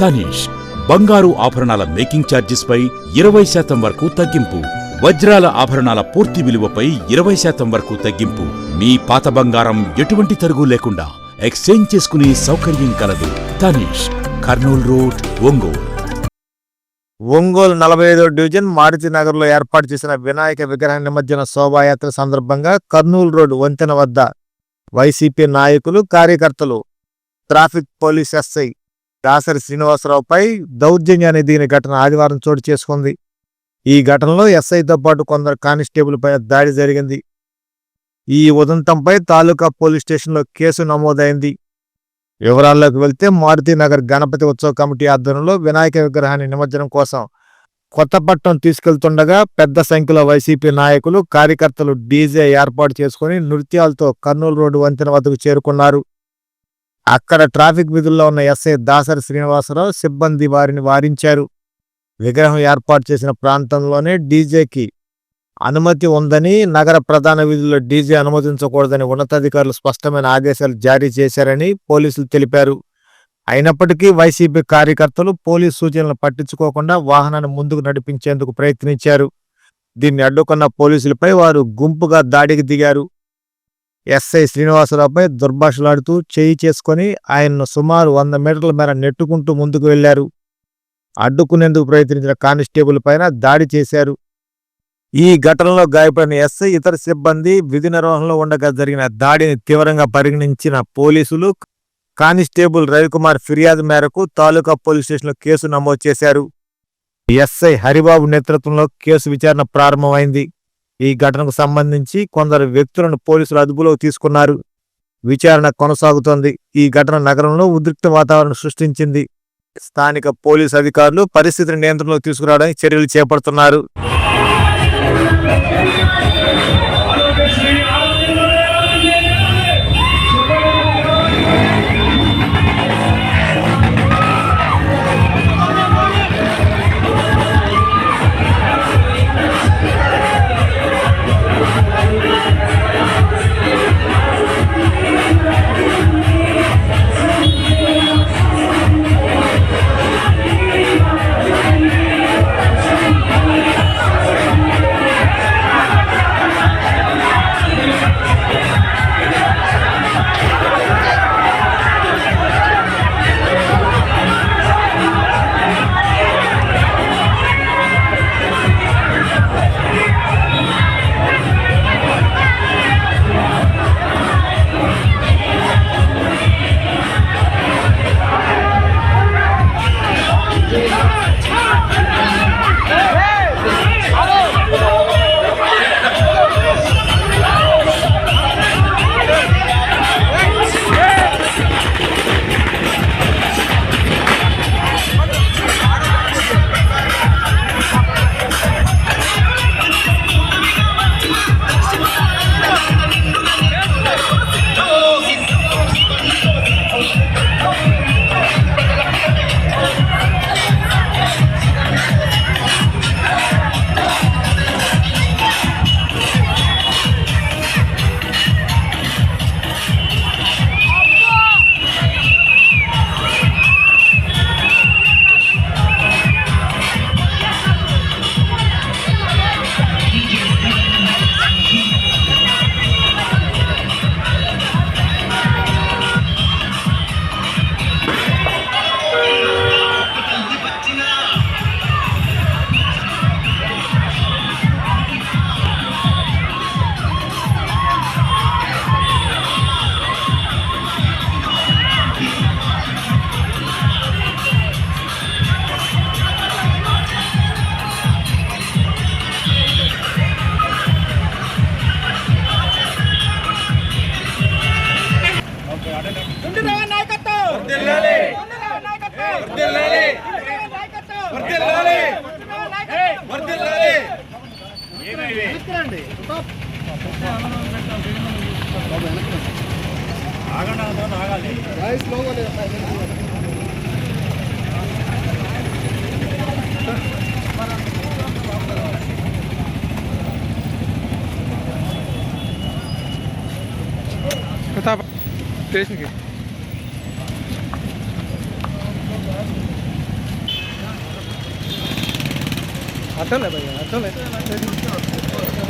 తనీష్ బంగారు ఆభరణాల మేకింగ్ ఛార్జెస్పై ఇరవై శాతం వరకు తగ్గింపు వజ్రాల ఆభరణాల పూర్తి విలువపై ఇరవై శాతం వరకు తగ్గింపు. మీ పాత బంగారం ఎటువంటి తరుగు లేకుండా ఎక్స్చేంజ్ చేసుకునే సౌకర్యం కలదు. తనీష్ కర్నూల్ రోడ్ ఒంగోలు. ఒంగోలు నలభై ఐదో డివిజన్ మారుతి నగర్లో ఏర్పాటు చేసిన వినాయక విగ్రహ నిమజ్జన శోభాయాత్ర సందర్భంగా కర్నూలు రోడ్ వంతెన వద్ద వైసీపీ నాయకులు కార్యకర్తలు ట్రాఫిక్ పోలీస్ ఎస్ఐ దాసరి శ్రీనివాసరావుపై దౌర్జన్యాన్ని దిగిన ఘటన ఆదివారం చోటు చేసుకుంది. ఈ ఘటనలో ఎస్ఐతో పాటు కొందరు కానిస్టేబుల్పై దాడి జరిగింది. ఈ ఉదంతంపై తాలూకా పోలీస్ స్టేషన్లో కేసు నమోదైంది. వివరాల్లోకి వెళ్తే మారుతి నగర్ గణపతి ఉత్సవ కమిటీ ఆధ్వర్యంలో వినాయక విగ్రహాన్ని నిమజ్జనం కోసం కొత్తపట్నం తీసుకెళ్తుండగా పెద్ద సంఖ్యలో వైసీపీ నాయకులు కార్యకర్తలు డీజే ఏర్పాటు చేసుకుని నృత్యాలతో కర్నూలు రోడ్డు వంతెన వద్దకు చేరుకున్నారు. అక్కడ ట్రాఫిక్ విధుల్లో ఉన్న ఎస్ఐ దాసరి శ్రీనివాసరావు సిబ్బంది వారిని వారించారు. విగ్రహం ఏర్పాటు చేసిన ప్రాంతంలోనే డీజేకి అనుమతి ఉందని నగర ప్రధాన విధుల్లో డీజే అనుమతించకూడదని ఉన్నతాధికారులు స్పష్టమైన ఆదేశాలు జారీ చేశారని పోలీసులు తెలిపారు. అయినప్పటికీ వైసీపీ కార్యకర్తలు పోలీసు సూచనలు పట్టించుకోకుండా వాహనాన్ని ముందుకు నడిపించేందుకు ప్రయత్నించారు. దీన్ని అడ్డుకున్న పోలీసులపై వారు గుంపుగా దాడికి దిగారు. ఎస్ఐ శ్రీనివాసరావుపై దుర్భాషలాడుతూ చేయి చేసుకొని ఆయన్ను సుమారు వంద మీటర్ల మేర నెట్టుకుంటూ ముందుకు వెళ్ళారు అడ్డుకునేందుకు ప్రయత్నించిన కానిస్టేబుల్ పైన దాడి చేశారు. ఈ ఘటనలో గాయపడిన ఎస్ఐ ఇతర సిబ్బంది విధి నిర్వహణలో ఉండగా జరిగిన దాడిని తీవ్రంగా పరిగణించిన పోలీసులు కానిస్టేబుల్ రవికుమార్ ఫిర్యాదు మేరకు తాలూకా పోలీస్ స్టేషన్లో కేసు నమోదు చేశారు. ఎస్ఐ హరిబాబు నేతృత్వంలో కేసు విచారణ ప్రారంభమైంది. ఈ ఘటనకు సంబంధించి కొందరు వ్యక్తులను పోలీసులు అదుపులోకి తీసుకున్నారు. విచారణ కొనసాగుతోంది. ఈ ఘటన నగరంలో ఉద్రిక్త వాతావరణం సృష్టించింది. స్థానిక పోలీసు అధికారులు పరిస్థితిని నియంత్రణలోకి తీసుకురావడానికి చర్యలు చేపడుతున్నారు. ఆగండి ఆగాలి వాయిస్ లోగా లేదు Tá, deixa aqui. Até leva, até leva.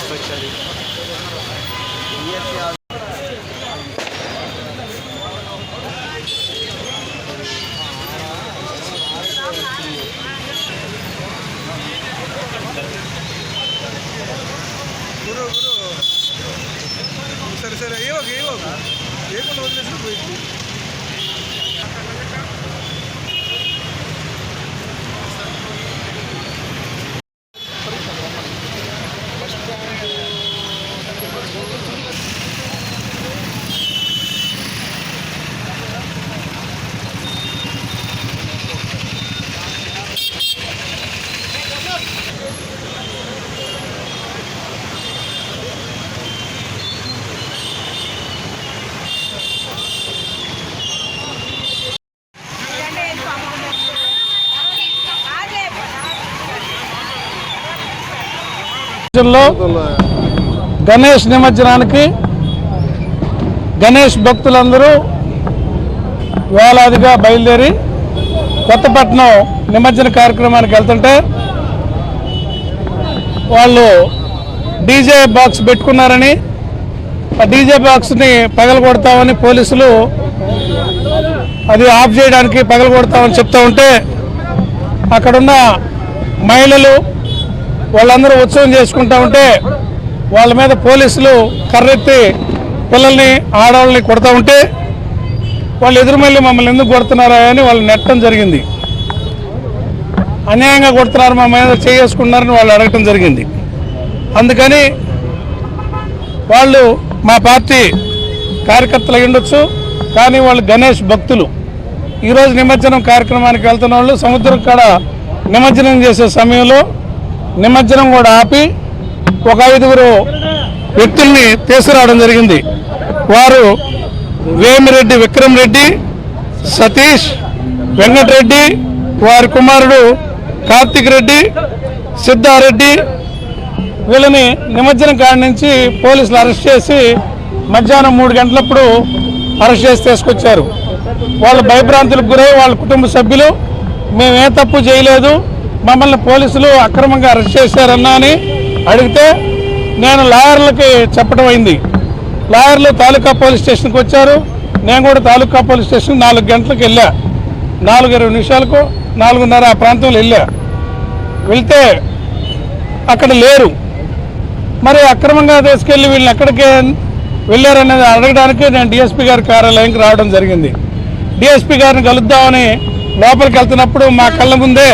స్టేషన్కి సరే సరే ఏవోక ఏవోక ఏకుండా వదిలేసిన పోయింది లో గణేష్ నిమజ్జనానికి గణేష్ భక్తులందరూ వేలాదిగా బయలుదేరి కొత్తపట్నం నిమజ్జన కార్యక్రమానికి వెళ్తుంటే వాళ్ళు డీజే బాక్స్ పెట్టుకున్నారని ఆ డీజే బాక్స్ని పగలగొడతామని పోలీసులు అది ఆఫ్ చేయడానికి పగలగొడతామని చెప్తూ ఉంటే అక్కడున్న మహిళలు వాళ్ళందరూ ఉత్సవం చేసుకుంటా ఉంటే వాళ్ళ మీద పోలీసులు కర్రెత్తి పిల్లల్ని ఆడవాళ్ళని కొడతా ఉంటే వాళ్ళు ఎదురు మళ్ళీ మమ్మల్ని ఎందుకు కొడుతున్నారా అని వాళ్ళు నెట్టడం జరిగింది. అన్యాయంగా కొడుతున్నారు మా మీద చేసుకున్నారని వాళ్ళు అడగటం జరిగింది. అందుకని వాళ్ళు మా పార్టీ కార్యకర్తలు ఉండొచ్చు కానీ వాళ్ళు గణేష్ భక్తులు. ఈరోజు నిమజ్జనం కార్యక్రమానికి వెళ్తున్న వాళ్ళు సముద్రం కాడ నిమజ్జనం చేసే సమయంలో నిమజ్జనం కూడా ఆపి ఒక ఐదుగురు వ్యక్తుల్ని తీసుకురావడం జరిగింది. వారు వేమిరెడ్డి విక్రమ్ రెడ్డి సతీష్ వెంకటరెడ్డి వారి కుమారుడు కార్తిక్ రెడ్డి సిద్ధారెడ్డి వీళ్ళని నిమజ్జనం కాడి నుంచి పోలీసులు అరెస్ట్ చేసి మధ్యాహ్నం మూడు గంటలప్పుడు అరెస్ట్ చేసి తీసుకొచ్చారు. వాళ్ళు భయభ్రాంతులకు గురై వాళ్ళ కుటుంబ సభ్యులు మేమే తప్పు చేయలేదు మమ్మల్ని పోలీసులు అక్రమంగా అరెస్ట్ చేశారన్నా అని అడిగితే నేను లాయర్లకి చెప్పడం అయింది. లాయర్లు తాలూకా పోలీస్ స్టేషన్కి వచ్చారు. నేను కూడా తాలూకా పోలీస్ స్టేషన్ నాలుగు గంటలకు వెళ్ళా. నాలుగు ఇరవై నిమిషాలకు నాలుగున్నర ఆ ప్రాంతంలో వెళ్ళా. వెళ్తే అక్కడ లేరు. మరి అక్రమంగా తీసుకెళ్ళి వీళ్ళని ఎక్కడికి వెళ్ళారనేది అడగడానికి నేను డిఎస్పీ గారి కార్యాలయానికి రావడం జరిగింది. డిఎస్పీ గారిని కలుద్దామని లోపలికి వెళ్తున్నప్పుడు మా కళ్ళ ముందే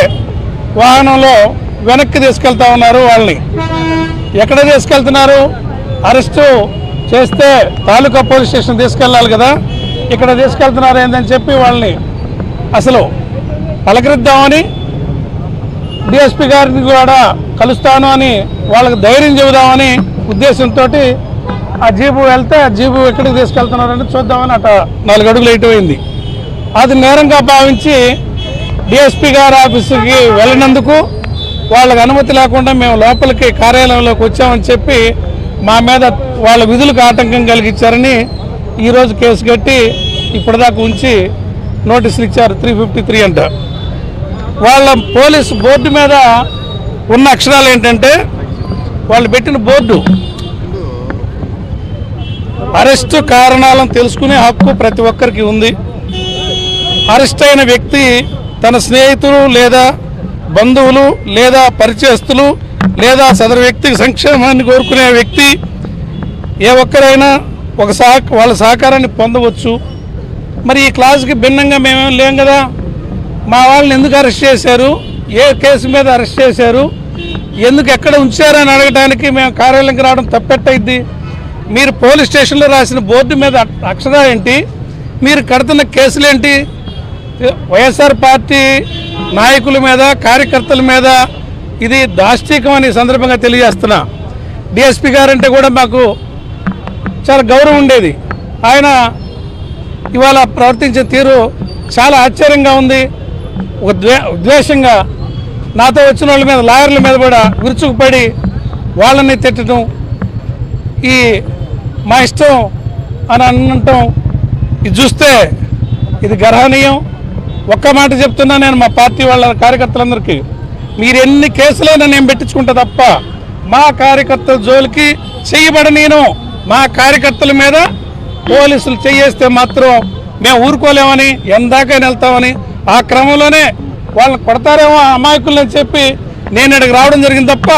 వాహనంలో వెనక్కి తీసుకెళ్తా ఉన్నారు వాళ్ళని. ఎక్కడ తీసుకెళ్తున్నారు? అరెస్టు చేస్తే తాలూకా పోలీస్ స్టేషన్ తీసుకెళ్ళాలి కదా. ఇక్కడ తీసుకెళ్తున్నారు ఏందని చెప్పి వాళ్ళని అసలు పలకరిద్దామని డిఎస్పి గారిని కూడా కలుస్తాను అని వాళ్ళకి ధైర్యం చెబుదామని ఉద్దేశంతో ఆ జీబు వెళ్తే ఆ జీబు ఎక్కడికి తీసుకెళ్తున్నారని చూద్దామని అట నాలుగు అడుగులు అయిపోయింది అది నేరంగా భావించి డిఎస్పీ గారి ఆఫీసుకి వెళ్ళినందుకు వాళ్ళకి అనుమతి లేకుండా మేము లోపలికి కార్యాలయంలోకి వచ్చామని చెప్పి మా మీద వాళ్ళ విధులకు ఆటంకం కలిగించారని ఈరోజు కేసు కట్టి ఇప్పటిదాకా ఉంచి నోటీసులు ఇచ్చారు త్రీ ఫిఫ్టీ త్రీ అంట. వాళ్ళ పోలీస్ బోర్డు మీద ఉన్న అక్షరాలు ఏంటంటే వాళ్ళు పెట్టిన బోర్డు. అరెస్టు కారణాలను తెలుసుకునే హక్కు ప్రతి ఒక్కరికి ఉంది. అరెస్ట్ అయిన వ్యక్తి తన స్నేహితులు లేదా బంధువులు లేదా పరిచయస్తులు లేదా సదరు వ్యక్తికి సంక్షేమాన్ని కోరుకునే వ్యక్తి ఏ ఒక్కరైనా ఒక సహ వాళ్ళ సహకారాన్ని పొందవచ్చు. మరి ఈ క్లాస్కి భిన్నంగా మేమేం లేం కదా? మా వాళ్ళని ఎందుకు అరెస్ట్ చేశారు? ఏ కేసు మీద అరెస్ట్ చేశారు? ఎందుకు ఎక్కడ ఉంచారని అడగడానికి మేము కార్యాలయంకి రావడం తప్పెట్టయిద్ది. మీరు పోలీస్ స్టేషన్లో రాసిన బోర్డు మీద అ- అక్షరాలు ఏంటి మీరు కడుతున్న కేసులేంటి? వైఎస్ఆర్ పార్టీ నాయకుల మీద కార్యకర్తల మీద ఇది దాష్టీకం అని సందర్భంగా తెలియజేస్తున్నా. డిఎస్పి గారంటే కూడా మాకు చాలా గౌరవం ఉండేది. ఆయన ఇవాళ ప్రవర్తించే తీరు చాలా ఆశ్చర్యంగా ఉంది. ఒక ద్వే ద్వేషంగా నాతో వచ్చిన వాళ్ళ మీద లాయర్ల మీద కూడా విరుచుకుపడి వాళ్ళని తిట్టడం ఈ మా ఇష్టం అని అనటం ఇది చూస్తే ఇది గర్హనీయం. ఒక్క మాట చెప్తున్నా నేను మా పార్టీ వాళ్ళ కార్యకర్తలందరికీ. మీరు ఎన్ని కేసులైనా నేను పెట్టించుకుంటా తప్ప మా కార్యకర్తల జోలికి చేయబడి నేను మా కార్యకర్తల మీద పోలీసులు చేయేస్తే మాత్రం మేము ఊరుకోలేమని ఎందాకైనా వెళ్తామని ఆ క్రమంలోనే వాళ్ళని కొడతారేమో అమాయకులని చెప్పి నేను ఇక్కడికి రావడం జరిగింది తప్ప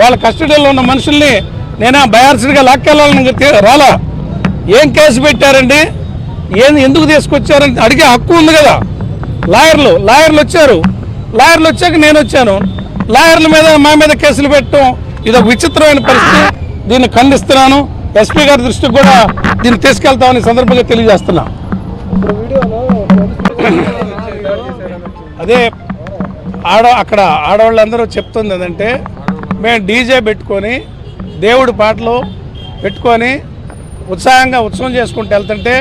వాళ్ళ కస్టడీలో ఉన్న మనుషుల్ని నేనే బయార్సిడ్గా లాక్కెళ్ళాలని రాలా. ఏం కేసు పెట్టారండి? ఏం ఎందుకు తీసుకొచ్చారని అడిగే హక్కు ఉంది కదా. లాయర్లు లాయర్లు వచ్చారు. లాయర్లు వచ్చాక నేను వచ్చాను. లాయర్ల మీద మా మీద కేసులు పెట్టడం ఇది ఒక విచిత్రమైన పరిస్థితి. దీన్ని ఖండిస్తున్నాను. ఎస్పీ గారి దృష్టికి కూడా దీన్ని తీసుకెళ్తామని సందర్భంగా తెలియజేస్తున్నా. అదే ఆడ అక్కడ ఆడవాళ్ళందరూ చెప్తుంది ఏంటంటే మేము డీజే పెట్టుకొని దేవుడి పాటలు పెట్టుకొని ఉత్సాహంగా ఉత్సవం చేసుకుంటూ వెళ్తుంటే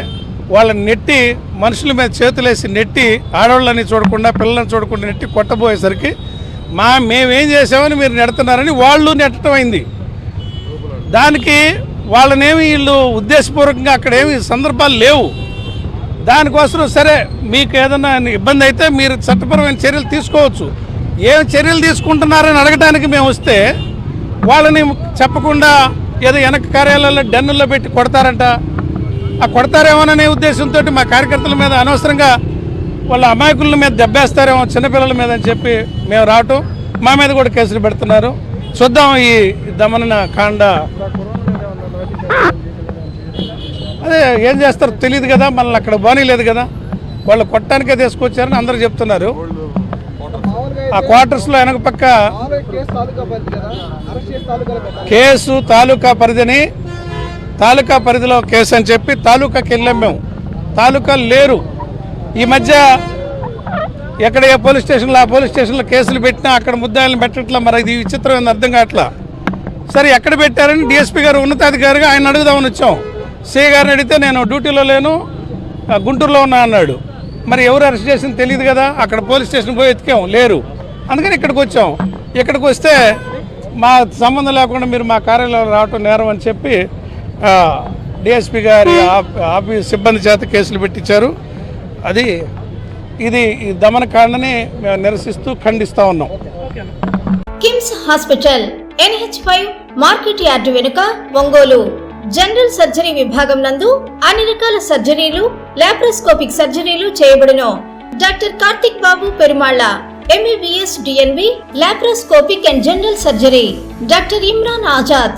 వాళ్ళని నెట్టి మనుషుల మీద చేతులేసి నెట్టి ఆడవాళ్ళని చూడకుండా పిల్లల్ని చూడకుండా నెట్టి కొట్టబోయేసరికి మా మేమేం చేసామని మీరు నెడుతున్నారని వాళ్ళు నెట్టడం అయింది. దానికి వాళ్ళనేమి వీళ్ళు ఉద్దేశపూర్వకంగా అక్కడ ఏమి సందర్భాలు లేవు. దానికోసం సరే మీకు ఏదైనా ఇబ్బంది అయితే మీరు చట్టపరమైన చర్యలు తీసుకోవచ్చు. ఏం చర్యలు తీసుకుంటున్నారని అడగడానికి మేము వస్తే వాళ్ళని చెప్పకుండా ఏదో వెనక కార్యాలయాల్లో డెన్నుల్లో పెట్టి కొడతారంట. ఆ కొడతారేమోననే ఉద్దేశంతో మా కార్యకర్తల మీద అనవసరంగా వాళ్ళ అమాయకుల మీద దెబ్బేస్తారేమో చిన్నపిల్లల మీద అని చెప్పి మేము రావటం మా మీద కూడా కేసులు పెడుతున్నారు. చూద్దాం ఈ దమన కాండ. అదే ఏం చేస్తారో తెలియదు కదా మనల్ని అక్కడ బానీ లేదు కదా. వాళ్ళు కొట్టడానికే తీసుకొచ్చారని అందరూ చెప్తున్నారు. ఆ క్వార్టర్స్లో వెనక పక్క కేసు తాలూకా పరిధిని తాలూకా పరిధిలో కేసు అని చెప్పి తాలూకాకి వెళ్ళాం మేము. తాలూకా లేరు. ఈ మధ్య ఎక్కడ ఏ పోలీస్ స్టేషన్లో ఆ పోలీస్ స్టేషన్లో కేసులు పెట్టినా అక్కడ ముద్దాయిలను పెట్టట్లా మరి ఇది విచిత్రమైన అర్థం కావట్లా. సరే ఎక్కడ పెట్టారని డిఎస్పీ గారు ఉన్నతాధికారిగా ఆయన అడుగుదామని వచ్చాం. సిఐ గారిని అడిగితే నేను డ్యూటీలో లేను గుంటూరులో ఉన్నా అన్నాడు. మరి ఎవరు అరెస్ట్ చేసింది తెలియదు కదా అక్కడ పోలీస్ స్టేషన్ పోయి ఎతికాం లేరు. అందుకని ఇక్కడికి వచ్చాం. ఇక్కడికి వస్తే మా సంబంధం లేకుండా మీరు మా కార్యాలయంలో రావటం నేరం అని చెప్పి డిఎస్పీ గారి ఆఫీస్ సిబ్బంది చేత కేసులు పెట్టించారు. అది ఇది ఈ దమనకాండని నిరసిస్తూ ఖండిస్తూ ఉన్నాం. KIMS hospital NH five market yard వెనుక ఒంగోలు. జనరల్ సర్జరీ విభాగం నందు అన్ని రకాల సర్జరీలు లాప్రోస్కోపిక్ సర్జరీలు చేయబడును. Doctor Karthik Babu Perumalla MBBS DNB laparoscopic and general surgery. Doctor Imran Azad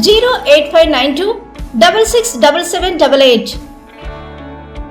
08592 667788.